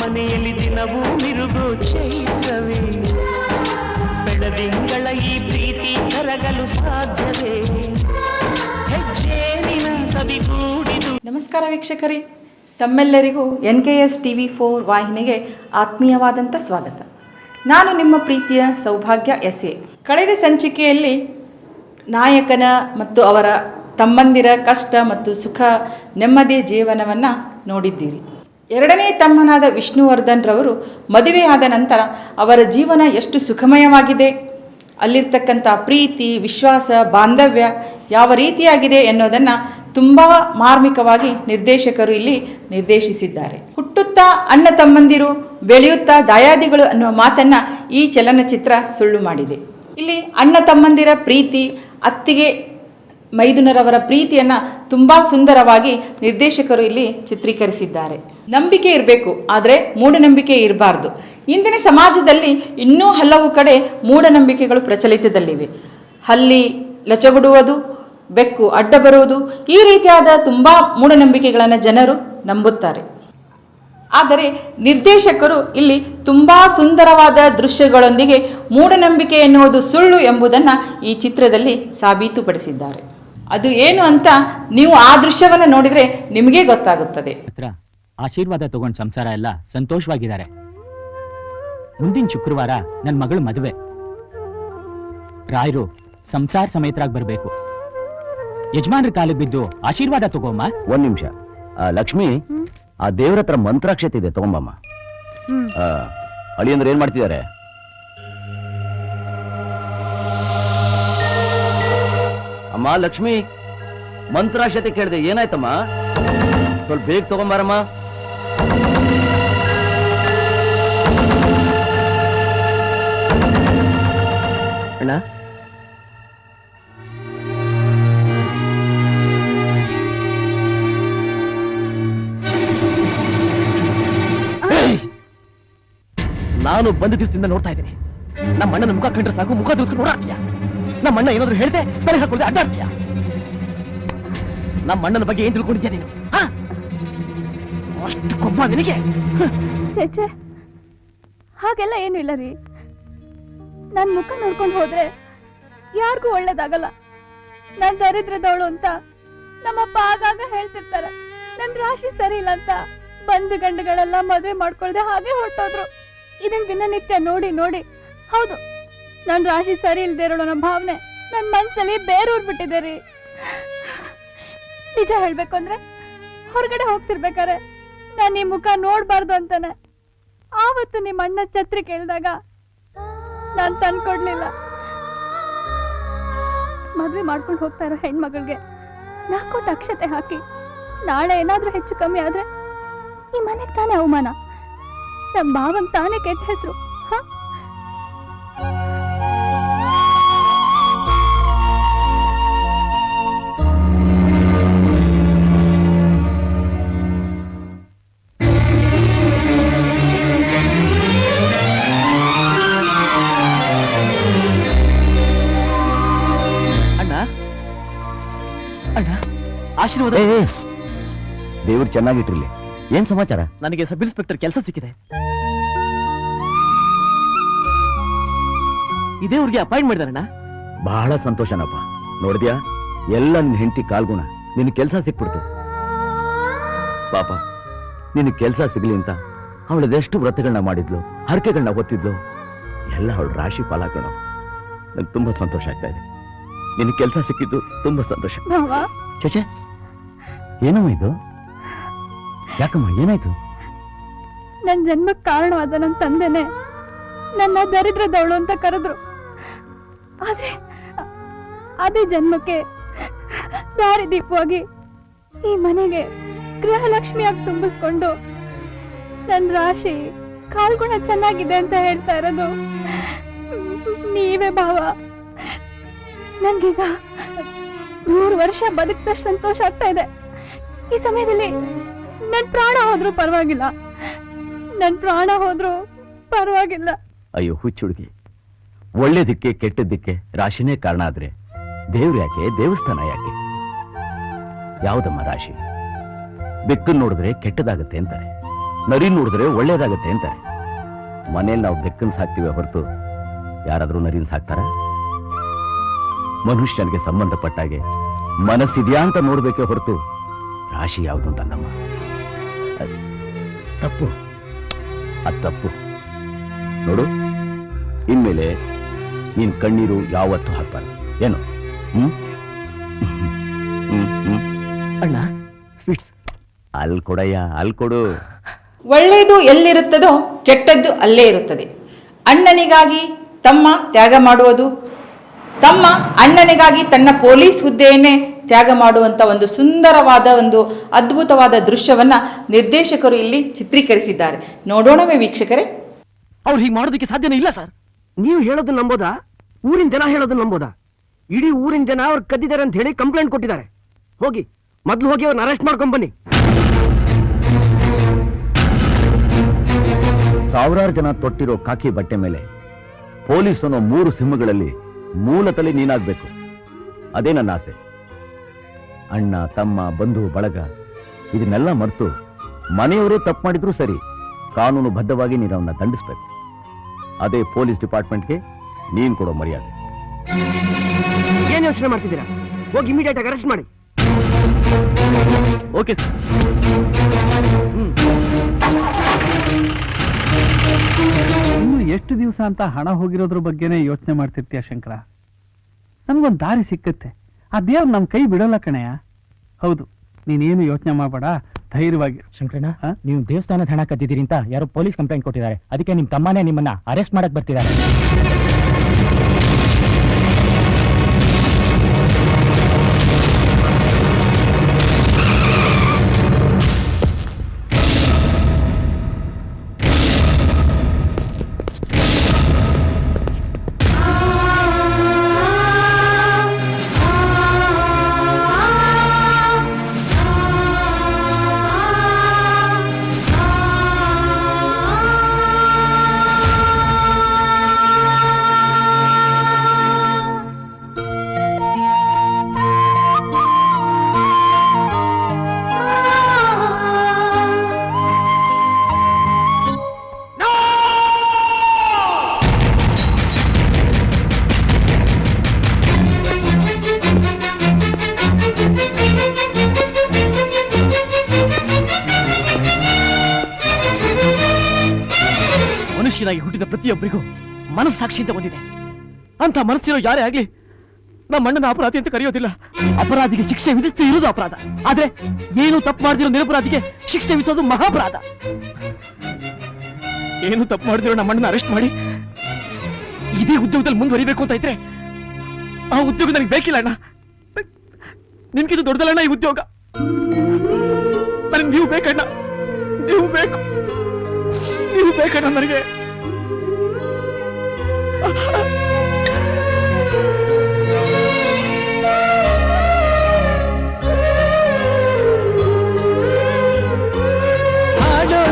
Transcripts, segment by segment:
ಮನೆಯಲ್ಲಿ ದಿನವೂ ಮಿರುಗು ಚೈತ್ರವೇ ಬೆಳದಿಂಗಳ ಈ ಪ್ರೀತಿ ಕರಗಲು ಸಾಧ್ಯವೇ. ಹೆಜ್ಜೇನಿನ ಸವಿಗೂಡಿದು ನಮಸ್ಕಾರ ವೀಕ್ಷಕರೇ. ತಮ್ಮೆಲ್ಲರಿಗೂ N K S T V four ವಾಹಿನಿಗೆ ಆತ್ಮೀಯವಾದಂಥ ಸ್ವಾಗತ. ನಾನು ನಿಮ್ಮ ಪ್ರೀತಿಯ ಸೌಭಾಗ್ಯ ಎಸ್ ಎ ಕಳೆದ ಸಂಚಿಕೆಯಲ್ಲಿ ನಾಯಕನ ಮತ್ತು ಅವರ ತಮ್ಮಂದಿರ ಕಷ್ಟ ಮತ್ತು ಸುಖ ನೆಮ್ಮದಿಯ ಜೀವನವನ್ನು ನೋಡಿದ್ದೀರಿ. ಎರಡನೇ ತಮ್ಮನಾದ ವಿಷ್ಣುವರ್ಧನ್ ರವರು ಮದುವೆಯಾದ ನಂತರ ಅವರ ಜೀವನ ಎಷ್ಟು ಸುಖಮಯವಾಗಿದೆ. ಅಲ್ಲಿರ್ತಕ್ಕಂಥ ಪ್ರೀತಿ, ವಿಶ್ವಾಸ, ಬಾಂಧವ್ಯ ಯಾವ ರೀತಿಯಾಗಿದೆ ಎನ್ನುವುದನ್ನು ತುಂಬ ಮಾರ್ಮಿಕವಾಗಿ ನಿರ್ದೇಶಕರು ಇಲ್ಲಿ ನಿರ್ದೇಶಿಸಿದ್ದಾರೆ. ಹುಟ್ಟುತ್ತಾ ಅಣ್ಣ ತಮ್ಮಂದಿರು, ಬೆಳೆಯುತ್ತಾ ದಾಯಾದಿಗಳು ಅನ್ನುವ ಮಾತನ್ನು ಈ ಚಲನಚಿತ್ರ ಸುಳ್ಳು ಮಾಡಿದೆ. ಇಲ್ಲಿ ಅಣ್ಣ ತಮ್ಮಂದಿರ ಪ್ರೀತಿ, ಅತ್ತಿಗೆ ಮೈದುನರವರ ಪ್ರೀತಿಯನ್ನು ತುಂಬ ಸುಂದರವಾಗಿ ನಿರ್ದೇಶಕರು ಇಲ್ಲಿ ಚಿತ್ರೀಕರಿಸಿದ್ದಾರೆ. ನಂಬಿಕೆ ಇರಬೇಕು, ಆದರೆ ಮೂಢನಂಬಿಕೆ ಇರಬಾರ್ದು. ಇಂದಿನ ಸಮಾಜದಲ್ಲಿ ಇನ್ನೂ ಹಲವು ಕಡೆ ಮೂಢನಂಬಿಕೆಗಳು ಪ್ರಚಲಿತದಲ್ಲಿವೆ. ಹಲ್ಲಿ, ಲಚಗುಡುವುದು, ಬೆಕ್ಕು ಅಡ್ಡ ಬರುವುದು, ಈ ರೀತಿಯಾದ ತುಂಬ ಮೂಢನಂಬಿಕೆಗಳನ್ನು ಜನರು ನಂಬುತ್ತಾರೆ. ಆದರೆ ನಿರ್ದೇಶಕರು ಇಲ್ಲಿ ತುಂಬ ಸುಂದರವಾದ ದೃಶ್ಯಗಳೊಂದಿಗೆ ಮೂಢನಂಬಿಕೆ ಎನ್ನುವುದು ಸುಳ್ಳು ಎಂಬುದನ್ನು ಈ ಚಿತ್ರದಲ್ಲಿ ಸಾಬೀತುಪಡಿಸಿದ್ದಾರೆ. ಅದು ಏನು ಅಂತ ನೀವು ಆ ದೃಶ್ಯವನ್ನ ನೋಡಿದ್ರೆ ನಿಮಗೆ ಗೊತ್ತಾಗುತ್ತದೆ. ಹತ್ರ ಆಶೀರ್ವಾದ ತಗೊಂಡ್ ಸಂಸಾರ ಎಲ್ಲ ಸಂತೋಷವಾಗಿದ್ದಾರೆ. ಮುಂದಿನ ಶುಕ್ರವಾರ ನನ್ನ ಮಗಳು ಮದುವೆ. ರಾಯರು ಸಂಸಾರ ಸಮೇತರಾಗಿ ಬರಬೇಕು. ಯಜಮಾನ್ರ ಕಾಲಿಗೆ ಬಿದ್ದು ಆಶೀರ್ವಾದ ತಗೋಮ್ಮ. ಒಂದ್ ನಿಮಿಷ. ಲಕ್ಷ್ಮಿ ಆ ದೇವ್ರ ಹತ್ರ ಮಂತ್ರಾಕ್ಷತೆ ಇದೆ ತಗೊಂಬಮ್ಮ. ಆ, ಅಳಿಯಂದ್ರೆ ಏನ್ ಮಾಡ್ತಿದ್ದಾರೆ? ಅಮ್ಮ, ಲಕ್ಷ್ಮಿ ಮಂತ್ರಾಕ್ಷತೆ ಕೇಳಿದೆ, ಏನಾಯ್ತಮ್ಮ? ಸ್ವಲ್ಪ ಬೇಗ ತಗೊಂಬಾರಮ್ಮ. ಅಣ್ಣ! ನಾನು ಬಂದ ದಿವಸದಿಂದ ನೋಡ್ತಾ ಇದ್ದೀನಿ. ನಮ್ಮ ಅಣ್ಣನ ಮುಖ ಕಂಡ್ರೆ ಸಾಕು, ಮುಖ ತಿರ್ಸ್ಕೊಂಡು ಓಡಾಡ್ತೀಯ? ನಮ್ಮ ಅಣ್ಣ ಏನಾದ್ರು ಹೇಳ್ದೆ, ತಲೆ ಹಾಕೊಳ್ಳದೆ ಅಡ್ಡಾಡ್ತೀಯ? ನಮ್ಮ ಅಣ್ಣನ ಬಗ್ಗೆ ಏನ್ ತಿಳ್ಕೊಂಡಿದ್ಯಾ ನೀನು? ಅಷ್ಟು ಕೊಬ್ಬ ನಿನಗೆ? ಚೇಚೆ ಹಾಗೆಲ್ಲ ಏನು ಇಲ್ಲ ರೀ. ನನ್ ಮುಖ ನೋಡ್ಕೊಂಡು ಹೋದ್ರೆ ಯಾರಿಗೂ ಒಳ್ಳೇದಾಗಲ್ಲ. ನಾನ್ ದರಿದ್ರದವಳು ಅಂತ ನಮ್ಮಪ್ಪ ಆಗಾಗ ಹೇಳ್ತಿರ್ತಾರೆ. ನನ್ ರಾಶಿ ಸರಿ ಇಲ್ಲ ಅಂತ ಬಂದು ಗಂಡುಗಳೆಲ್ಲ ಮದುವೆ ಮಾಡ್ಕೊಳ್ದೆ ಹಾಗೆ ಹೊರಟೋದ್ರು. ಇದನ್ ದಿನನಿತ್ಯ ನೋಡಿ ನೋಡಿ. ಹೌದು ನನ್ ರಾಶಿ ಸರಿ ಇಲ್ದೇ ಇರೋಣ ಅನ್ನೋ ಭಾವನೆ ನನ್ನ ಮನಸ್ಸಲ್ಲಿ ಬೇರೂರ್ ಬಿಟ್ಟಿದೆ ರೀ. ನಿಜ ಹೇಳ್ಬೇಕು ಅಂದ್ರೆ ಹೊರಗಡೆ ಹೋಗ್ತಿರ್ಬೇಕಾರೆ ನಾನು ಈ ಮುಖ ನೋಡ್ಬಾರ್ದು ಅಂತಾನೆ. ಆವತ್ತು ನಿಮ್ಮ ಅಣ್ಣ ಛತ್ರಿ ಕೇಳಿದಾಗ ನಾನ್ ತಂದ್ಕೊಡ್ಲಿಲ್ಲ. ಮದ್ವೆ ಮಾಡ್ಕೊಂಡು ಹೋಗ್ತಾ ಇರೋ ಹೆಣ್ಮಗಳಿಗೆ ನಾಲ್ಕೋಟ ಅಕ್ಷತೆ ಹಾಕಿ ನಾಳೆ ಏನಾದ್ರೂ ಹೆಚ್ಚು ಕಮ್ಮಿ ಆದ್ರೆ ಈ ಮನೆಗೆ ತಾನೇ ಅವಮಾನ. ನಮ್ಮ ಭಾವನ ತಾನೇ ಕೆಟ್ಟ ಹೆಸರು. ಅಣ್ಣ ಆಶೀರ್ವಾದ. ದೇವ್ರು ಚೆನ್ನಾಗಿಟ್ಟಿರ್ಲಿ. ಏನ್ ಸಮಾಚಾರ? ನನಗೆ ಸಬ್ ಇನ್ಸ್ಪೆಕ್ಟರ್ ಕೆಲಸ ಸಿಕ್ಕಿದೆ. ಇದೇ ಊರಿಗೆ ಅಪಾಯಿಂಟ್ ಮಾಡಿದಾರಣ್ಣ. ಬಹಳ ಸಂತೋಷನಪ್ಪ. ನೋಡಿದ್ಯಾ? ಎಲ್ಲ ನಿನ್ ಹೆಂಡತಿ ಕಾಲ್ಗುಣ. ನಿನ್ ಕೆಲಸ ಸಿಕ್ಬಿಡ್ತು. ಪಾಪ ನಿನ್ ಕೆಲಸ ಸಿಗ್ಲಿ ಅಂತ ಅವಳದೆಷ್ಟು ವ್ರತಗಳನ್ನ ಮಾಡಿದ್ಲು ಹರಕೆಗಳನ್ನ ಹೊತ್ತಿದ್ಲು. ಎಲ್ಲ ಅವಳು ರಾಶಿ ಫಲ ಕಣ ನಂಗೆ ತುಂಬಾ ಸಂತೋಷ ಆಗ್ತಾ ಇದೆ. ನಿನ್ ಕೆಲಸ ಸಿಕ್ಕಿದ್ದು ತುಂಬಾ ಸಂತೋಷ. ಚಚೆ ಏನಮ್ಮ ಇದು? ಯಾಕಮ್ಮ, ಏನಾಯ್ತು? ನನ್ನ ಜನ್ಮಕ್ಕೆ ಕಾರಣವಾದ ನನ್ನ ತಂದೆನೆ ನನ್ನ ದರಿದ್ರದವಳು ಅಂತ ಕರೆದ್ರು. ಆದ್ರೆ ಅದೇ ಜನ್ಮಕ್ಕೆ ದಾರಿ ದೀಪವಾಗಿ ಈ ಮನೆಗೆ ಗೃಹಲಕ್ಷ್ಮಿಯಾಗಿ ತುಂಬಿಸ್ಕೊಂಡು ನನ್ನ ರಾಶಿ ಕಾಲ್ಗುಣ ಚೆನ್ನಾಗಿದೆ ಅಂತ ಹೇಳ್ತಾ ಇರೋದು ನೀವೇ ಭಾವ. ನನ್ಗೀಗ ನೂರು ವರ್ಷ ಬದುಕಿದಷ್ಟು ಸಂತೋಷ ಆಗ್ತಾ ಇದೆ. ಈ ಸಮಯದಲ್ಲಿ ನನ್ ಪ್ರಾಣ ಹೋದ್ರೂ ಪರವಾಗಿಲ್ಲ. ನನ್ ಪ್ರಾಣ ಹೋದ್ರೂ ಪರವಾಗಿಲ್ಲ. ಅಯ್ಯೋ ಹುಚ್ಚುಡುಗಿ ಒಳ್ಳೇದಕ್ಕೆ ಕೆಟ್ಟದ್ದಕ್ಕೆ ರಾಶಿನೇ ಕಾರಣ ಆದ್ರೆ ದೇವ್ರು ಯಾಕೆ, ದೇವಸ್ಥಾನ ಯಾಕೆ? ಯಾವ್ದಮ್ಮ ರಾಶಿ? ಬೆಕ್ಕನ್ ನೋಡಿದ್ರೆ ಕೆಟ್ಟದಾಗತ್ತೆ ಅಂತಾರೆ. ನರಿ ನೋಡಿದ್ರೆ ಒಳ್ಳೇದಾಗತ್ತೆ ಅಂತಾರೆ. ಮನೇಲಿ ನಾವು ಬೆಕ್ಕನ್ ಸಾಕ್ತಿವಿ ಹೊರತು ಯಾರಾದ್ರೂ ನರಿನ್ ಸಾಕ್ತಾರ? ಮನುಷ್ಯನಿಗೆ ಸಂಬಂಧಪಟ್ಟಾಗೆ ಮನಸ್ಸಿದ್ಯಾ ಅಂತ ನೋಡ್ಬೇಕೆ ಹೊರತು ರಾಶಿ ಯಾವುದು ಅಂತಲ್ಲಮ್ಮ ತಪ್ಪು. ಅದ್ ತಪ್ಪು. ನೋಡು ಇನ್ಮೇಲೆ ನೀನ್ ಕಣ್ಣೀರು ಯಾವತ್ತೂ ಹಾಕ್ಬಾರ್ದು. ಏನು? ಹ್ಮ್? ಹ್ಮ್ ಹ್ಮ್. ಅಣ್ಣ ಸ್ವೀಟ್ಸ್ ಅಲ್ಲಿ ಕೊಡಯ್ಯ ಅಲ್ಲಿ ಕೊಡು. ಒಳ್ಳೆಯದು ಎಲ್ಲಿರುತ್ತದೋ ಕೆಟ್ಟದ್ದು ಅಲ್ಲೇ ಇರುತ್ತದೆ. ಅಣ್ಣನಿಗಾಗಿ ತಮ್ಮ ತ್ಯಾಗ ಮಾಡುವುದು ತಮ್ಮ ಅಣ್ಣನಿಗಾಗಿ ತನ್ನ ಪೊಲೀಸ್ ಹುದ್ದೆಯನ್ನೇ ತ್ಯಾಗ ಮಾಡುವಂಥ ಒಂದು ಸುಂದರವಾದ ಒಂದು ಅದ್ಭುತವಾದ ದೃಶ್ಯವನ್ನ ನಿರ್ದೇಶಕರು ಇಲ್ಲಿ ಚಿತ್ರೀಕರಿಸಿದ್ದಾರೆ. ನೋಡೋಣವೇ ವೀಕ್ಷಕರೇ. ಅವ್ರು ಹೀಗೆ ಮಾಡೋದಕ್ಕೆ ಸಾಧ್ಯನೇ ಇಲ್ಲ ಸರ್. ನೀವು ಹೇಳೋದು ನಂಬೋದಾ? ಊರಿನ ಜನ ಹೇಳೋದು ನಂಬೋದಾ? ಇಡೀ ಊರಿನ ಜನ ಅವ್ರು ಕದ್ದಿದ್ದಾರೆ ಅಂತ ಹೇಳಿ ಕಂಪ್ಲೇಂಟ್ ಕೊಟ್ಟಿದ್ದಾರೆ. ಹೋಗಿ ಮೊದಲು ಹೋಗಿ ಅವ್ರನ್ನ ಅರೆಸ್ಟ್ ಮಾಡ್ಕೊಂಡ್ ಬನ್ನಿ. ಸಾವಿರಾರು ಜನ ತೊಟ್ಟಿರೋ ಕಾಕಿ ಬಟ್ಟೆ ಮೇಲೆ ಪೊಲೀಸ್ ಅನ್ನೋ ಮೂರು ಸಿಂಹಗಳಲ್ಲಿ ಮೂಲತಲೆ ನೀನಾಗ್ಬೇಕು. ಅದೇ ನನ್ನ ಆಸೆ. ಅಣ್ಣ ತಮ್ಮ ಬಂಧು ಬಳಗ ಇದನ್ನೆಲ್ಲ ಮರೆತು ಮನೆಯವರೇ ತಪ್ಪು ಮಾಡಿದ್ರು ಸರಿ ಕಾನೂನು ಬದ್ಧವಾಗಿ ನೀನು ಅವನ್ನ ದಂಡಿಸ್ಬೇಕು. ಅದೇ ಪೊಲೀಸ್ ಡಿಪಾರ್ಟ್ಮೆಂಟ್ಗೆ ನೀನ್ ಕೊಡೋ ಮರ್ಯಾದೆ. ಏನ್ ಯೋಚನೆ ಮಾಡ್ತಿದ್ದೀರಾ? ಹೋಗಿ ಇಮಿಡಿಯೇಟ್ ಆಗಿ ಅರೆಸ್ಟ್ ಮಾಡಿ. ಓಕೆ ಸರ್ ಇನ್ನು ಎಷ್ಟು ದಿವಸ ಅಂತ ಹಣ ಹೋಗಿರೋದ್ರ ಬಗ್ಗೆನೇ ಯೋಚನೆ ಮಾಡ್ತಿರ್ತೀಯ ಶಂಕರ? ನಮ್ಗೊಂದು ದಾರಿ ಸಿಕ್ಕತ್ತೆ. ಆ ದೇವ್ರು ನಮ್ಮ ಕೈ ಬಿಡೋಲ್ಲ ಕಣಯ್ಯ ಹೌದು ನೀನೇನು ಯೋಚನೆ ಮಾಡಬೇಡ ಧೈರ್ಯವಾಗಿ. ಶಂಕರಣ್ಣ ಹಾ? ನೀವು ದೇವಸ್ಥಾನದ ಹಣ ಕದ್ದಿದ್ದೀರಿ ಅಂತ ಯಾರೋ ಪೊಲೀಸ್ ಕಂಪ್ಲೇಂಟ್ ಕೊಟ್ಟಿದ್ದಾರೆ. ಅದಕ್ಕೆ ನಿಮ್ ತಮ್ಮನೇ ನಿಮ್ಮನ್ನ ಅರೆಸ್ಟ್ ಮಾಡಕ್ ಬರ್ತಿದ್ದಾರೆ. ಪ್ರತಿಯೊಬ್ಬರಿಗೂ ಮನಸ್ಸಾಕ್ಷಿ ಅಂತ ಬಂದಿದೆ. ಅಂತ ಮನಸ್ಸಿರೋ ಯಾರೇ ಆಗ್ಲಿ, ನಮ್ಮ ಅಣ್ಣನ ಅಪರಾಧಿ ಅಂತ ಕರೆಯೋದಿಲ್ಲ. ಅಪರಾಧಿಗೆ ಶಿಕ್ಷೆ ವಿಧಿಸ್ತು ಇರೋದು ಅಪರಾಧ. ಆದ್ರೆ ಏನು ತಪ್ಪು ಮಾಡಿದಿರೋ ನಿರಪರಾಧಿಗೆ ಶಿಕ್ಷೆ ವಿಧಿಸೋದು ಮಹಾಪರಾಧ. ಏನು ತಪ್ಪು ಮಾಡಿದಿರೋ ನಮ್ಮ ಅಣ್ಣನ ಅರೆಸ್ಟ್ ಮಾಡಿ. ಇದೇ ಉದ್ಯೋಗದಲ್ಲಿ ಮುಂದುವರಿಬೇಕು ಅಂತ ಇದ್ರೆ ಆ ಉದ್ಯೋಗ ನನಗೆ ಬೇಕಿಲ್ಲ ಅಣ್ಣ. ನಿಮ್ಗಿದು ದೊಡ್ಡದಲ್ಲಣ್ಣ ಈ ಉದ್ಯೋಗ. ನೀವು ಬೇಕಣ್ಣ. ನೀವು ಬೇಕು. ನೀವು ಬೇಕಣ್ಣ ನನಗೆ.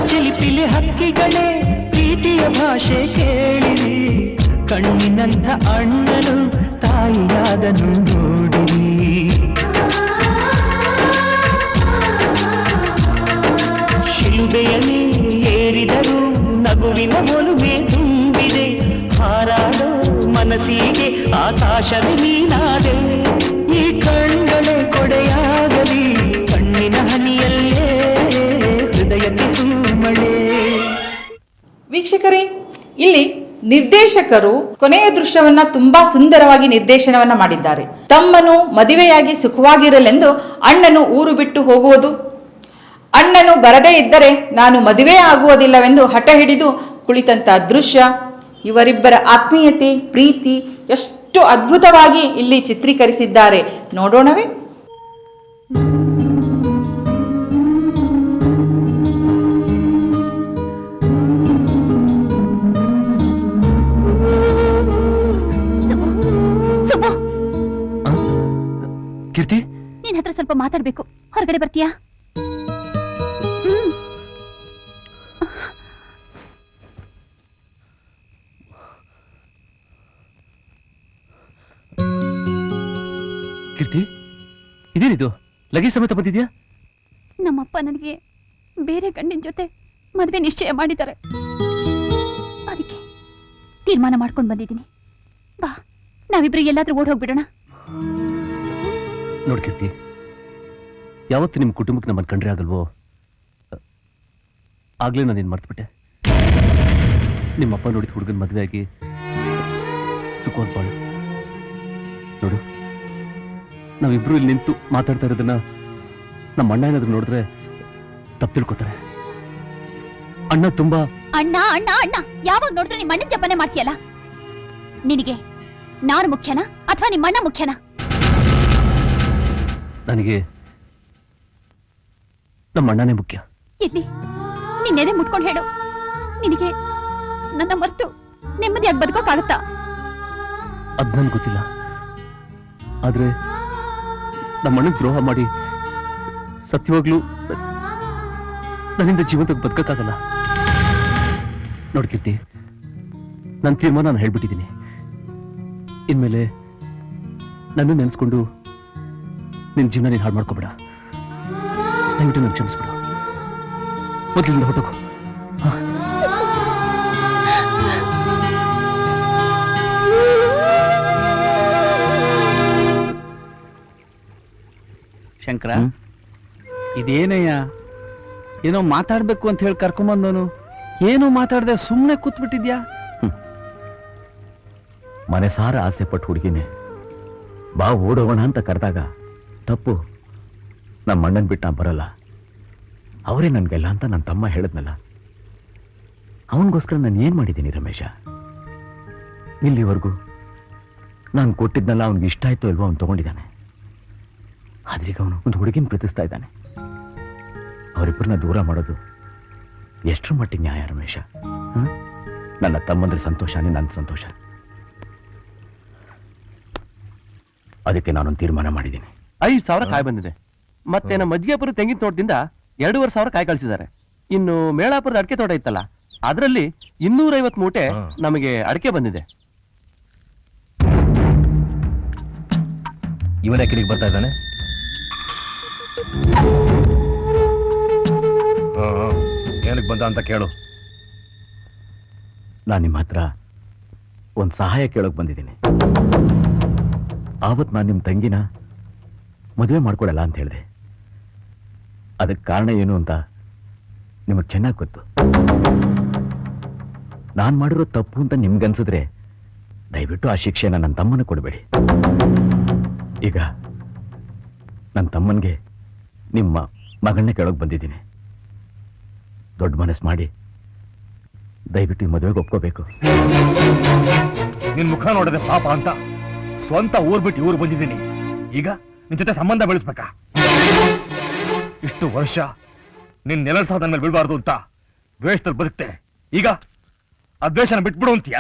ಚಿಲಿಪಿಲಿ ಹಕ್ಕಿಗಳೇ ಪ್ರೀತಿಯ ಭಾಷೆ ಕೇಳಿರಿ. ಕಣ್ಣಿನಂಥ ಅಣ್ಣನು ತಾಯಿಯಾದನು ನೋಡಿರಿ. ಶಿಲುಬೆಯಲ್ಲಿ ಏರಿದರು ನಗುವಿನ ಹಾರಾಡೋ ಮನಸ್ಸಿಗೆ ಆಕಾಶವೇ ನೀನಾದೆ ಈ ಕಣ್ಗಳೇ ಕೊಡೆಯಾಗಲಿ, ಕಣ್ಣಿನ ಹನಿಯಲ್ಲೇ, ಹೃದಯಕ್ಕೆ ಮಳೆ ವೀಕ್ಷಕರೇ, ಇಲ್ಲಿ ನಿರ್ದೇಶಕರು ಕೊನೆಯ ದೃಶ್ಯವನ್ನ ತುಂಬಾ ಸುಂದರವಾಗಿ ನಿರ್ದೇಶನವನ್ನ ಮಾಡಿದ್ದಾರೆ. ತಮ್ಮನು ಮದುವೆಯಾಗಿ ಸುಖವಾಗಿರಲೆಂದು ಅಣ್ಣನು ಊರು ಬಿಟ್ಟು ಹೋಗುವುದು. ಅಣ್ಣನು ಬರದೇ ಇದ್ದರೆ ನಾನು ಮದುವೆ ಆಗುವುದಿಲ್ಲವೆಂದು ಹಠ ಹಿಡಿದು ಕುಳಿತಂತ ದೃಶ್ಯ. ಇವರಿಬ್ಬರ ಆತ್ಮೀಯತೆ ಪ್ರೀತಿ ಎಷ್ಟು ಅದ್ಭುತವಾಗಿ ಇಲ್ಲಿ ಚಿತ್ರೀಕರಿಸಿದ್ದಾರೆ. ನೋಡೋಣವೇ. ಕೀರ್ತಿ? ನಿನ್ ಹತ್ರ ಸ್ವಲ್ಪ ಮಾತಾಡ್ಬೇಕು. ಹೊರಗಡೆ ಬರ್ತೀಯಾ? ಇದೇನಿದು? ಲಗೇಜ್ ಸಮೇತ ಬಂದಿದ್ಯಾ? ನಮ್ಮಪ್ಪ ನನಗೆ ಬೇರೆ ಗಂಡಿನ ಜೊತೆ ಮದುವೆ ನಿಶ್ಚಯ ಮಾಡಿದ್ದಾರೆ. ಅದಕ್ಕೆ ತೀರ್ಮಾನ ಮಾಡ್ಕೊಂಡು ಬಂದಿದ್ದೀನಿ. ಬಾ ನಾವಿಬ್ರು ಎಲ್ಲಾದ್ರೂ ಓಡ್ ಹೋಗ್ಬಿಡೋಣ. ನೋಡ್ಕಿರ್ತಿ ಯಾವತ್ತು ನಿಮ್ಮ ಕುಟುಂಬಕ್ಕೆ ನಮ್ಮನ್ನು ಕಂಡ್ರೆ ಆಗಲ್ವೋ? ಆಗ್ಲೇ ನಾನು ಏನು ಮರ್ತ್ಬಿಟ್ಟೆ? ನಿಮ್ಮಪ್ಪ ನೋಡಿದ ಹುಡುಗನ ಮದುವೆ ಆಗಿ ಸುಖವಾದ ಬಾಳು. ನೋಡು. ನಾವಿಬ್ರು ಇಲ್ಲಿ ನಿಂತು ಮಾತಾಡ್ತಾ ಇರೋದನ್ನ ನಮ್ಮ ಅಣ್ಣ ಏನಾದ್ರು ನೋಡಿದ್ರೆ ತಪ್ಪು ತಿಳ್ಕೊತಾರೆ. ಅಣ್ಣ ತುಂಬಾ ಅಣ್ಣ ಅಣ್ಣ ಅಣ್ಣ ಯಾವಾಗ ನೋಡಿದ್ರು ನಿಮ್ಮ ಅಣ್ಣ ಜಪನೆ ಮಾಡ್ತೀಯಲ್ಲ? ನಿನಗೆ ನಾನು ಮುಖ್ಯನಾ ಅಥವಾ ನಿಮ್ಮ ಅಣ್ಣ ಮುಖ್ಯನಾ? ನನಗೆ ನಮ್ಮ ಅಣ್ಣನೇ ಮುಖ್ಯ. ಎಲ್ಲಿ? ನಿನ್ನೆದೆ ಮುಟ್ಕೊಂಡು ಹೇಳು. ನಿನಗೆ ನನ್ನ ಮರ್ತು ನೆಮ್ಮದಿಯಾಗಿ ಬದುಕೋಕ್ಕಾಗತ್ತಾ? ಅದ್ ನನ್ಗೆ ಗೊತ್ತಿಲ್ಲ. ಆದ್ರೆ ನಮ್ಮ ಅಣ್ಣನ್ ದ್ರೋಹ ಮಾಡಿ ಸತ್ಯವಾಗ್ಲೂ ನನ್ನಿಂದ ಜೀವಂತಕ್ಕೆ ಬದುಕಕ್ಕಾಗಲ್ಲ. ನೋಡ್ಕಿರ್ತಿ ನನ್ನ ತೀರ್ಮಾನ ನಾನು ಹೇಳ್ಬಿಟ್ಟಿದ್ದೀನಿ. ಇನ್ಮೇಲೆ ನನ್ನ ನೆನೆಸ್ಕೊಂಡು ನಿನ್ನ ಜೀವನ ನೀನು ಹಾಳು ಮಾಡ್ಕೋಬೇಡ. ದಯವಿಟ್ಟು ನಾನು ಕ್ಷಮಿಸ್ಬಿಡು. ಮೊದಲಿಂದ ಹೊಟ್ಟೋಗು ಶಂಕರ ಇದೇನಯ್ಯ? ಏನೋ ಮಾತಾಡ್ಬೇಕು ಅಂತ ಹೇಳಿ ಕರ್ಕೊಂಬಂದವನು? ಏನು ಮಾತಾಡ್ದೆ ಸುಮ್ಮನೆ ಕೂತ್ಬಿಟ್ಟಿದ್ಯಾ? ಮನೆ ಸಾರ ಆಸೆ ಪಟ್ಟು ಹುಡುಗಿನೇ. ಬಾ ಓಡೋಗೋಣ ಅಂತ ಕರೆದಾಗ ತಪ್ಪು. ನಮ್ಮ ಅಣ್ಣನ್ ಬಿಟ್ಟು ನಾ ಬರಲ್ಲ. ಅವರೇ ನನಗೆಲ್ಲ ಅಂತ ನನ್ನ ತಮ್ಮ ಹೇಳಿದ್ನಲ್ಲ. ಅವನಿಗೋಸ್ಕರ ನಾನು ಏನ್ ಮಾಡಿದ್ದೀನಿ ರಮೇಶ? ಇಲ್ಲಿವರೆಗೂ? ನಾನು ಕೊಟ್ಟಿದ್ನಲ್ಲ ಅವ್ನಿಗೆ ಇಷ್ಟ ಆಯ್ತು ಇಲ್ವೋ ಅವ್ನು ತಗೊಂಡಿದ್ದಾನೆ. ಆದ್ರೆ ಈಗ ಅವನು ಒಂದು ಹುಡುಗಿನ ಪ್ರೀತಿಸ್ತಾ ಇದ್ದಾನೆ. ಅವರಿಬ್ಬರನ್ನ ದೂರ ಮಾಡೋದು ಎಷ್ಟರ ಮಟ್ಟಿಗೆ ನ್ಯಾಯ ರಮೇಶ? ನನ್ನ ತಮ್ಮಂದ್ರೆ ಸಂತೋಷನೇ ನನ್ನ ಸಂತೋಷ. ಅದಕ್ಕೆ ನಾನೊಂದು ತೀರ್ಮಾನ ಮಾಡಿದ್ದೀನಿ. ಐದು ಸಾವಿರ ಕಾಯಿ ಬಂದಿದೆ. ಮತ್ತೆ ನಮ್ಮ ಮಜ್ಜಿಗೆಪುರ ತೆಂಗಿನ ತೋಟದಿಂದ ಎರಡೂವರೆ ಸಾವಿರ ಕಾಯಿ ಕಳಿಸಿದ್ದಾರೆ. ಇನ್ನು ಮೇಳಾಪುರದ ಅಡಿಕೆ ತೋಟ ಇತ್ತಲ್ಲ ಅದರಲ್ಲಿ ಇನ್ನೂರೈವತ್ತು ಮೂಟೆ. ನಮಗೆ ಅಡಿಕೆ ಬಂದಿದೆ. ಇವನೇ ಕಿಡಿಗೆ ಬರ್ತಾ ಇದ್ದಾನೆ? ಏನಕ್ಕೆ ಬಂದ ಅಂತ ಕೇಳು. ನಾನು ನಿಮ್ಮ ಹತ್ರ ಒಂದು ಸಹಾಯ ಕೇಳೋಕೆ ಬಂದಿದ್ದೀನಿ. ಆವತ್ತು ನಾನು ನಿಮ್ಮ ತಂಗಿನ ಮದುವೆ ಮಾಡ್ಕೊಡಲ್ಲ ಅಂತ ಹೇಳಿದೆ. ಅದಕ್ಕೆ ಕಾರಣ ಏನು ಅಂತ ನಿಮಗೆ ಚೆನ್ನಾಗಿ ಗೊತ್ತು. ನಾನು ಮಾಡಿರೋ ತಪ್ಪು ಅಂತ ನಿಮ್ಗನ್ಸಿದ್ರೆ ದಯವಿಟ್ಟು ಆ ಶಿಕ್ಷೆನ ನನ್ನ ತಮ್ಮನ ಕೊಡಬೇಡಿ. ಈಗ ನನ್ನ ತಮ್ಮನಿಗೆ ನಿಮ್ಮ ಮಗಳನ್ನ ಕೇಳೋಕೆ ಬಂದಿದ್ದೀನಿ. ದೊಡ್ಡ ಮನಸ್ಸು ಮಾಡಿ ದಯವಿಟ್ಟು ಮದುವೆಗೆ ಒಪ್ಕೋಬೇಕು. ನಿನ್ ಮುಖ ನೋಡದೆ ಪಾಪ ಅಂತ ಸ್ವಂತ ಊರ್ ಬಿಟ್ಟು ಊರು ಬಂದಿದ್ದೀನಿ. ಈಗ ನಿನ್ ಜೊತೆ ಸಂಬಂಧ ಬೆಳೆಸ್ಬೇಕಾ? ಇಷ್ಟು ವರ್ಷ ನಿನ್ ನೆಲಸಾದ ಮೇಲೆ ಬಿಡಬಾರ್ದು ಅಂತ ದ್ವೇಷದಲ್ಲಿ ಬದುಕ್ತೆ. ಈಗ ಆ ದ್ವೇಷನ ಬಿಟ್ಬಿಡು ಅಂತೀಯ?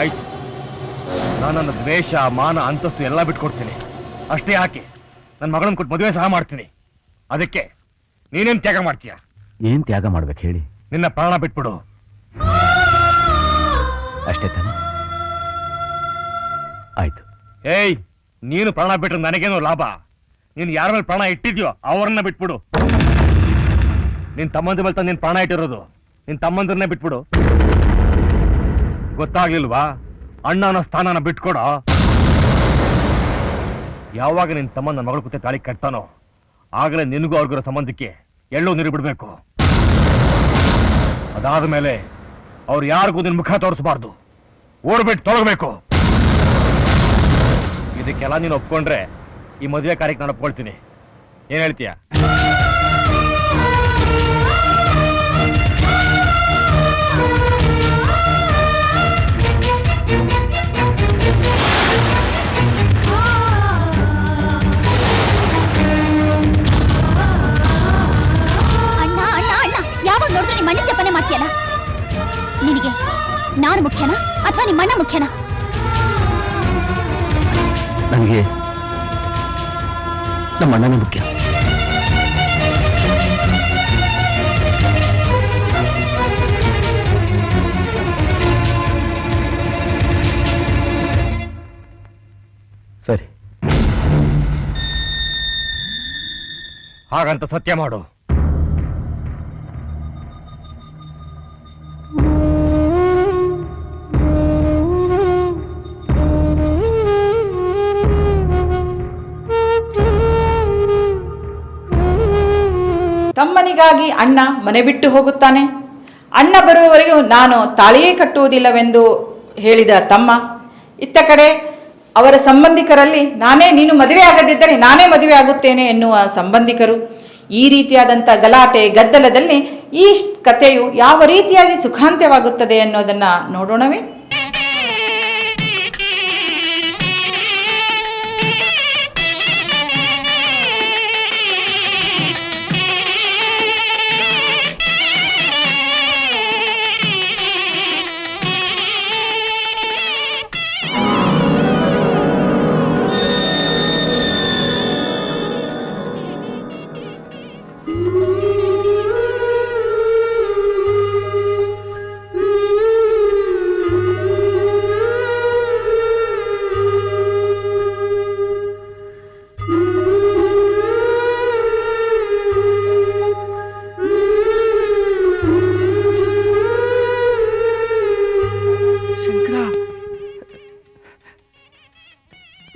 ಆಯ್ತು. ನಾನು ನನ್ನ ದ್ವೇಷ, ಮಾನ, ಅಂತಸ್ತು ಎಲ್ಲ ಬಿಟ್ಕೊಡ್ತೀನಿ. ಅಷ್ಟೇ ಹಾಕಿ ನನ್ನ ಮಗಳನ್ನ ಕೊಟ್ಟು ಮದುವೆ ಸಹ ಮಾಡ್ತೀನಿ. ಅದಕ್ಕೆ ನೀನೇನ್ ತ್ಯಾಗ ಮಾಡ್ತೀಯ? ಏನ್ ತ್ಯಾಗ ಮಾಡ್ಬೇಕು ಹೇಳಿ? ನಿನ್ನ ಪ್ರಾಣ ಬಿಟ್ಬಿಡು. ಅಷ್ಟೇ ತಾನೆ? ಆಯ್ತು. ಏಯ್ ನೀನು ಪ್ರಾಣ ಬಿಟ್ರೆ ನನಗೇನು ಲಾಭ? ನೀನು ಯಾರ ಮೇಲೆ ಪ್ರಾಣ ಇಟ್ಟಿದ್ಯೋ ಅವರನ್ನ ಬಿಟ್ಬಿಡು. ನಿನ್ ತಮ್ಮಂದ್ರ ಮೇಲೆ ತಂದು ನಿನ್ ಪ್ರಾಣ ಇಟ್ಟಿರೋದು. ನಿನ್ ತಮ್ಮಂದ್ರನ್ನೇ ಬಿಟ್ಬಿಡು. ಗೊತ್ತಾಗ್ಲಿಲ್ವಾ? ಅಣ್ಣನ ಸ್ಥಾನನ ಬಿಟ್ಕೊಡೋ? ಯಾವಾಗ ನಿನ್ ತಮ್ಮ ನನ್ನ ಮಗಳ ಕುತ್ತೆ ತಾಳಿ ಕಟ್ತಾನೋ ಆಗಲೇ ನಿನಗೂ ಅವ್ರಿಗಿರೋ ಸಂಬಂಧಕ್ಕೆ ಎಳ್ಳು ನೀರು ಬಿಡಬೇಕು. ಅದಾದ ಮೇಲೆ ಅವ್ರು ಯಾರಿಗೂ ನಿನ್ ಮುಖ ತೋರಿಸಬಾರ್ದು. ಓಡ್ಬಿಟ್ಟು ತೊಳಗಬೇಕು. ಇದಕ್ಕೆಲ್ಲ ನೀನು ಒಪ್ಕೊಂಡ್ರೆ ಈ ಮದುವೆ ಕಾರ್ಯಕ್ಕೆ ನಾನು ಒಪ್ಕೊಳ್ತೀನಿ. ಏನ್ ಹೇಳ್ತೀಯ? ಜಪನೆ ನಿನಗೆ ನಾನು ಮುಖ್ಯನಾ ಅಥವಾ ನಿಮ್ಮ ಅಣ್ಣ ಮುಖ್ಯನಾ? ನನಗೆ ನಮ್ಮ ಅಣ್ಣನೇ ಮುಖ್ಯ. ಸರಿ. ಹಾಗಂತ ಸತ್ಯ ಮಾಡು. ಮಗನಿಗಾಗಿ ಅಣ್ಣ ಮನೆ ಬಿಟ್ಟು ಹೋಗುತ್ತಾನೆ. ಅಣ್ಣ ಬರುವವರೆಗೂ ನಾನು ತಾಳಿಯೇ ಕಟ್ಟುವುದಿಲ್ಲವೆಂದು ಹೇಳಿದ ತಮ್ಮ, ಇತ್ತ ಕಡೆ ಅವರ ಸಂಬಂಧಿಕರಲ್ಲಿ ನಾನೇ ನೀನು ಮದುವೆ ಆಗದಿದ್ದರೆ ನಾನೇ ಮದುವೆ ಆಗುತ್ತೇನೆ ಎನ್ನುವ ಸಂಬಂಧಿಕರು, ಈ ರೀತಿಯಾದಂಥ ಗಲಾಟೆ ಗದ್ದಲದಲ್ಲಿ ಈ ಕಥೆಯು ಯಾವ ರೀತಿಯಾಗಿ ಸುಖಾಂತ್ಯವಾಗುತ್ತದೆ ಅನ್ನೋದನ್ನು ನೋಡೋಣವೇ.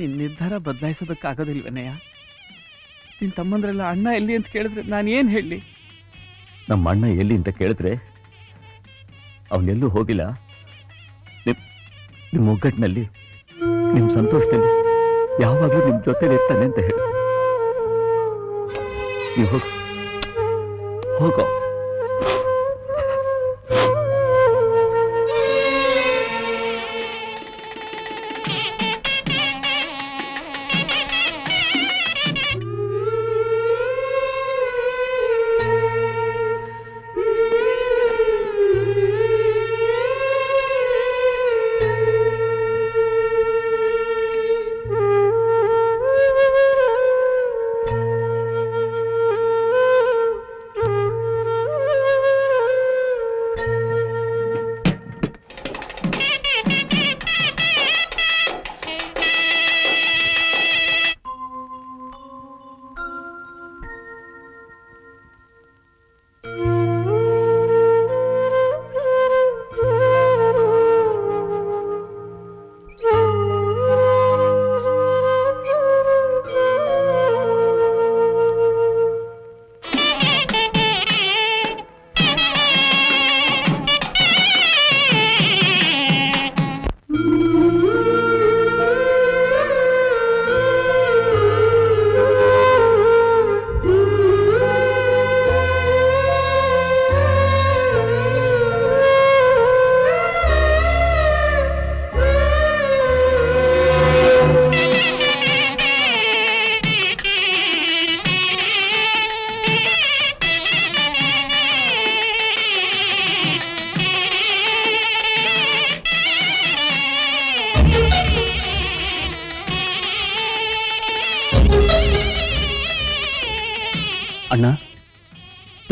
ನಿನ್ ನಿರ್ಧಾರ ಬದಲಾಯಿಸೋದಕ್ಕಾಗೋದಿಲ್ವೇನಯ್ಯ ನಿನ್ ತಮ್ಮಂದ್ರೆಲ್ಲ ಅಣ್ಣ ಎಲ್ಲಿ ಅಂತ ಕೇಳಿದ್ರೆ ನಾನು ಏನು ಹೇಳಿ? ನಮ್ಮ ಅಣ್ಣ ಎಲ್ಲಿ ಅಂತ ಕೇಳಿದ್ರೆ ಅವನೆಲ್ಲೂ ಹೋಗಿಲ್ಲ. ನಿಮ್ ನಿಮ್ಮ ಒಗ್ಗಟ್ಟಿನಲ್ಲಿ ನಿಮ್ಮ ಸಂತೋಷದಲ್ಲಿ ಯಾವಾಗಲೂ ನಿಮ್ಮ ಜೊತೆಲಿ ಇರ್ತಾನೆ ಅಂತ ಹೇಳಿ. ಹೋಗು.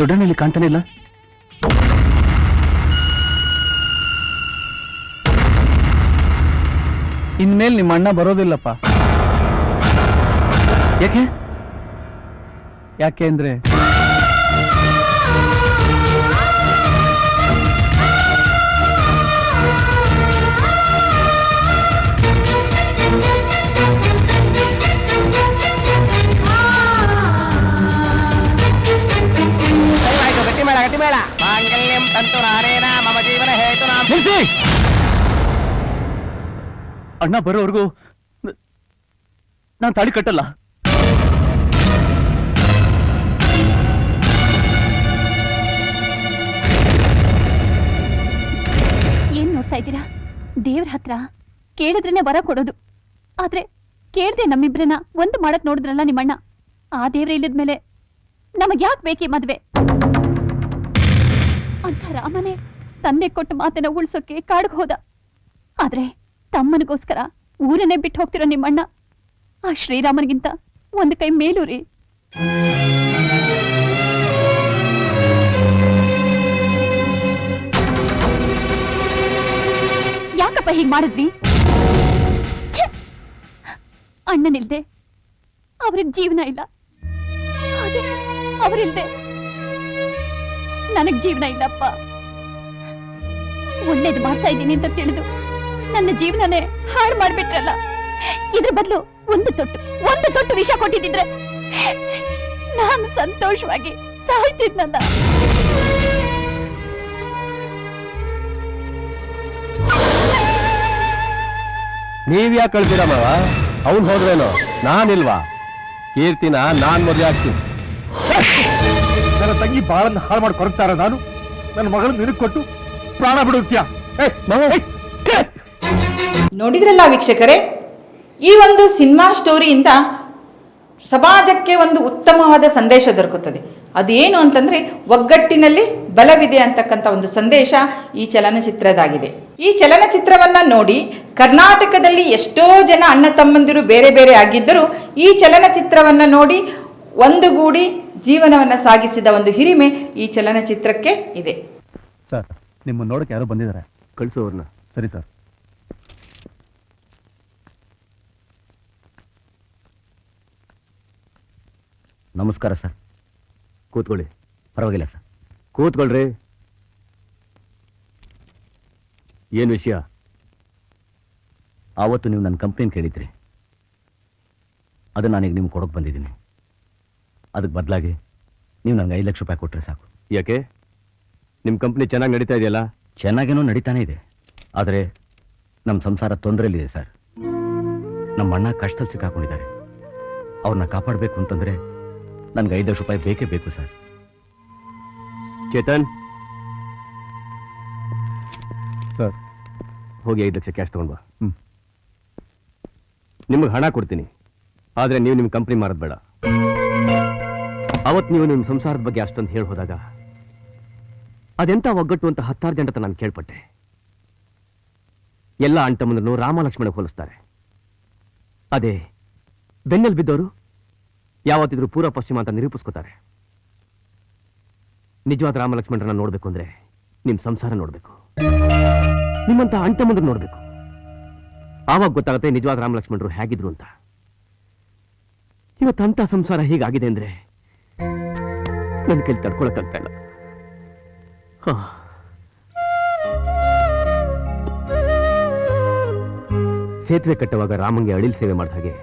ದೊಡ್ಡಣ್ಣಲ್ಲಿ ಕಾಣ್ತಾನೆ ಇಲ್ಲ. ಇನ್ಮೇಲೆ ನಿಮ್ಮ ಅಣ್ಣ ಬರೋದಿಲ್ಲಪ್ಪ. ಯಾಕೆ? ಯಾಕೆ ಅಂದ್ರೆ ಮಮ ಜೀವನ ನಿಲ್ಸಿ! ಅಣ್ಣ ಬರೋವರೆಗೂ ನಾನು ತಾಳಿ ಕಟ್ಟಲ್ಲ. ಏನ್ ನೋಡ್ತಾ ಇದ್ದೀರಾ? ದೇವ್ರ ಹತ್ರ ಕೇಳಿದ್ರೇನೆ ವರ ಕೊಡೋದು. ಆದ್ರೆ ಕೇಳ್ದೆ ನಮ್ಮಿಬ್ರನ್ನ ಒಂದು ಮಾಡಕ್ ನೋಡಿದ್ರಲ್ಲ ನಿಮ್ಮಣ್ಣ. ಆ ದೇವ್ರ ಇಲ್ಲದ್ಮೇಲೆ ನಮಗ್ ಯಾಕೆ ಬೇಕಿ ಮದ್ವೆ? ಅಂತ ರಾಮನೇ ತಂದೆ ಕೊಟ್ಟ ಮಾತನ್ನ ಉಳ್ಸೋಕೆ ಕಾಡ್ಗ್ ಹೋದ. ಆದ್ರೆ ತಮ್ಮನಿಗೋಸ್ಕರ ಊರನ್ನೇ ಬಿಟ್ಟು ಹೋಗ್ತಿರೋ ನಿಮ್ಮಣ್ಣ. ಆ ಶ್ರೀರಾಮನಿಗಿಂತ ಒಂದು ಕೈ ಮೇಲೂರಿ. ಯಾಕಪ್ಪ ಹೀಗ್ ಮಾಡಿದ್ವಿ! ಅಣ್ಣನಿಲ್ದೆ. ಅವ್ರಿಗೆ ಜೀವನ ಇಲ್ಲ. ಅವರಿಲ್ದೆ. ನನಗ್ ಜೀವನ ಇಲ್ಲಪ್ಪ. ಒಳ್ಳೇದು ಮಾಡ್ತಾ ಇದ್ದೀನಿ ಅಂತ ತಿಳಿದು ನನ್ನ ಜೀವನನೇ ಹಾಳು ಮಾಡ್ಬಿಟ್ರಲ್ಲ. ಇದ್ರ ಬದಲು ಒಂದು ತೊಟ್ಟು ಒಂದು ತೊಟ್ಟು ವಿಷ ಕೊಟ್ಟಿದ್ರೆ ನಾನು ಸಂತೋಷವಾಗಿ ಸಾಯ್ತಿದ್ನಲ್ಲ. ನೀವ್ ಯಾಕೆ ಕಳ್ತೀರ ಮಾವ? ಅವ್ನು ಹೋದ್ರೇನು? ನಾನಿಲ್ವಾ? ಕೀರ್ತಿನ ನಾನ್ ಮದುವೆ ಆಗ್ತೀನಿ. ನನ್ನ ತಂಗಿ ಬಾಳನ್ನು ಹಾಳು ಮಾಡಿ ಕೊರಗ್ತಾರ ನಾನು. ನನ್ನ ಮಗಳನ್ನ ನಿನಗೆ ಕೊಟ್ಟು ಪ್ರಾಣ ಬಿಡುತ್ತೀಯ? ನೋಡಿದ್ರಲ್ಲ ವೀಕ್ಷಕರೇ, ಈ ಒಂದು ಸಿನಿಮಾ ಸ್ಟೋರಿಯಿಂದ ಸಮಾಜಕ್ಕೆ ಒಂದು ಉತ್ತಮವಾದ ಸಂದೇಶ ದೊರಕುತ್ತದೆ. ಅದೇನು ಅಂತಂದರೆ ಒಗ್ಗಟ್ಟಿನಲ್ಲಿ ಬಲವಿದೆ ಅಂತಕ್ಕಂಥ ಒಂದು ಸಂದೇಶ ಈ ಚಲನಚಿತ್ರದಾಗಿದೆ. ಈ ಚಲನಚಿತ್ರವನ್ನು ನೋಡಿ ಕರ್ನಾಟಕದಲ್ಲಿ ಎಷ್ಟೋ ಜನ ಅಣ್ಣ ತಮ್ಮಂದಿರು ಬೇರೆ ಬೇರೆ ಆಗಿದ್ದರೂ ಈ ಚಲನಚಿತ್ರವನ್ನು ನೋಡಿ ಒಂದುಗೂಡಿ ಜೀವನವನ್ನು ಸಾಗಿಸಿದ ಒಂದು ಹಿರಿಮೆ ಈ ಚಲನಚಿತ್ರಕ್ಕೆ ಇದೆ. ಸರ್ ನಿಮ್ಮ ನೋಡಕ್ಕೆ ಯಾರೋ ಬಂದಿದ್ದಾರೆ. ಕಳಿಸೋರ್ನ ಸರಿ ಸರ್. ನಮಸ್ಕಾರ ಸರ್. ಕೂತ್ಕೊಳ್ಳಿ. ಪರವಾಗಿಲ್ಲ ಸರ್. ಕೂತ್ಕೊಳ್ರಿ. ಏನು ವಿಷಯ? ಆವತ್ತು ನೀವು ನನ್ನ ಕಂಪ್ಲೇಂಟ್ ಕೇಳಿದ್ರಿ. ಅದು ನಾನೀಗ ನಿಮ್ಗೆ ಕೊಡೋಕೆ ಬಂದಿದ್ದೀನಿ. ಅದಕ್ಕೆ ಬದಲಾಗಿ ನೀವು ನನಗೆ ಐದು ಲಕ್ಷ ರೂಪಾಯಿ ಕೊಟ್ಟರೆ ಸಾಕು. ಯಾಕೆ? ನಿಮ್ಮ ಕಂಪ್ನಿ ಚೆನ್ನಾಗಿ ನಡೀತಾ ಇದೆಯಲ್ಲ? ಚೆನ್ನಾಗೇನೋ ನಡೀತಾನೆ ಇದೆ. ಆದರೆ ನಮ್ಮ ಸಂಸಾರ ತೊಂದರೆಯಲ್ಲಿದೆ ಸರ್. ನಮ್ಮ ಅಣ್ಣ ಕಷ್ಟದಲ್ಲಿ ಸಿಕ್ಕಾಕೊಂಡಿದ್ದಾರೆ. ಅವ್ರನ್ನ ಕಾಪಾಡಬೇಕು ಅಂತಂದ್ರೆ ನನಗೆ ಐದು ಲಕ್ಷ ರೂಪಾಯಿ ಬೇಕೇ ಬೇಕು ಸರ್. ಚೇತನ್? ಸರ್. ಹೋಗಿ ಐದು ಲಕ್ಷ ಕ್ಯಾಶ್ ತೊಗೊಂಡು ಬಾ. ನಿಮಗೆ ಹಣ ಕೊಡ್ತೀನಿ. ಆದರೆ ನೀವು ನಿಮ್ಮ ಕಂಪ್ನಿ ಮಾರೋದು ಬೇಡ. ಅವತ್ ನೀವು ನಿಮ್ಮ ಸಂಸಾರದ ಬಗ್ಗೆ ಅಷ್ಟೊಂದು ಹೇಳಿ ಹೋದಾಗ ಅದೆಂತ ಒಗ್ಗಟ್ಟು ಅಂತ ಹತ್ತಾರು ನಾನು ಕೇಳ್ಪಟ್ಟೆ. ಎಲ್ಲ ಅಂಟಮ್ಮನನ್ನು ರಾಮಲಕ್ಷ್ಮಣ ಹೋಲಿಸ್ತಾರೆ. ಅದೇ, ಬೆನ್ನೆಲ್ ಬಿದ್ದವರು ಯಾವತ್ತಿದ್ರು ಪೂರ್ವ ಪಶ್ಚಿಮ ಅಂತ ನಿರೂಪಿಸ್ಕೋತಾರೆ. ನಿಜವಾದ ರಾಮಲಕ್ಷ್ಮಣರನ್ನ ನೋಡ್ಬೇಕು ಅಂದ್ರೆ ನಿಮ್ ಸಂಸಾರ ನೋಡ್ಬೇಕು. ನಿಮ್ಮಂತ ಅಂಟಮಂದ್ರ ನೋಡ್ಬೇಕು. ಆವಾಗ ಗೊತ್ತಾಗುತ್ತೆ ನಿಜವಾದ ರಾಮಲಕ್ಷ್ಮಣರು ಹೇಗಿದ್ರು ಅಂತ. ಇವತ್ತಂತ ಸಂಸಾರ ಹೀಗಾಗಿದೆ ಅಂದ್ರೆ ನನ್ನ ಕೈಲಿ ತಡ್ಕೊಳಕ್ಕಾಗ್ತಾ ಇಲ್ಲ. ಸೇತುವೆ ಕಟ್ಟುವಾಗ ರಾಮಂಗೆ ಅಳಿಲ್ ಸೇವೆ ಮಾಡಿದ ಹಾಗೆ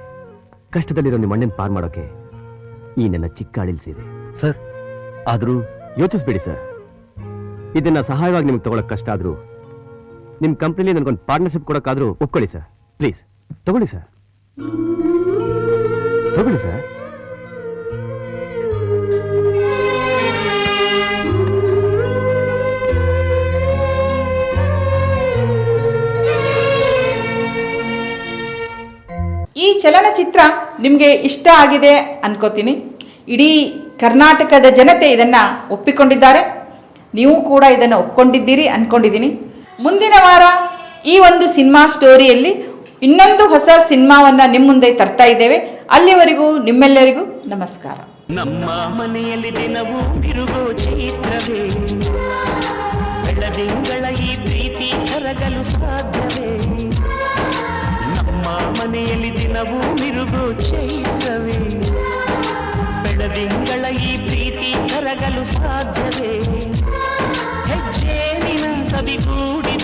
ಕಷ್ಟದಲ್ಲಿರೋ ನಿಮ್ಮ ಅಣ್ಣನ ಪಾರ್ ಮಾಡೋಕೆ ಈ ನನ್ನ ಚಿಕ್ಕ ಅಳಿಲ್ ಸೇವೆ. ಸರ್ ಆದರೂ ಯೋಚಿಸ್ಬೇಡಿ ಸರ್. ಇದನ್ನ ಸಹಾಯವಾಗಿ ನಿಮ್ಗೆ ತಗೊಳಕ್ ಕಷ್ಟ ಆದ್ರೂ ನಿಮ್ ಕಂಪ್ನಿಲಿ ನನಗೊಂದು ಪಾರ್ಟ್ನರ್ಶಿಪ್ ಕೊಡಕ್ಕಾದ್ರೂ ಒಪ್ಕೊಳ್ಳಿ ಸರ್. ಪ್ಲೀಸ್. ತಗೊಳ್ಳಿ ಸರ್. ತಗೊಳ್ಳಿ ಸರ್. ಈ ಚಲನಚಿತ್ರ ನಿಮಗೆ ಇಷ್ಟ ಆಗಿದೆ ಅನ್ಕೋತೀನಿ. ಇಡೀ ಕರ್ನಾಟಕದ ಜನತೆ ಇದನ್ನು ಒಪ್ಪಿಕೊಂಡಿದ್ದಾರೆ. ನೀವು ಕೂಡ ಇದನ್ನು ಒಪ್ಕೊಂಡಿದ್ದೀರಿ ಅನ್ಕೊಂಡಿದ್ದೀನಿ. ಮುಂದಿನ ವಾರ ಈ ಒಂದು ಸಿನಿಮಾ ಸ್ಟೋರಿಯಲ್ಲಿ ಇನ್ನೊಂದು ಹೊಸ ಸಿನಿಮಾವನ್ನು ನಿಮ್ಮ ಮುಂದೆ ತರ್ತಾ ಇದ್ದೇವೆ. ಅಲ್ಲಿವರೆಗೂ ನಿಮ್ಮೆಲ್ಲರಿಗೂ ನಮಸ್ಕಾರ. ನಮ್ಮ ಮನೆಯಲ್ಲಿ ದಿನವೂ ತಿರುಗೋ ಚಿತ್ರವೇ. ಬೆಳದಿಂಗಳ ಈ ಪ್ರೀತಿ ಕರಗಲು ಸಾಧ್ಯವೇ. ನಮ್ಮ ಮನೆಯಲ್ಲಿ ದಿನವೂ ಮಿರುಗೋ ಚೈತ್ರವೇ. ಬೆಳದಿಂಗಳ ಈ ಪ್ರೀತಿ ಕರಗಲು ಸಾಧ್ಯವೇ. ಹೆಜ್ಜೇನಿನ ಸವಿಗೂಡಿದು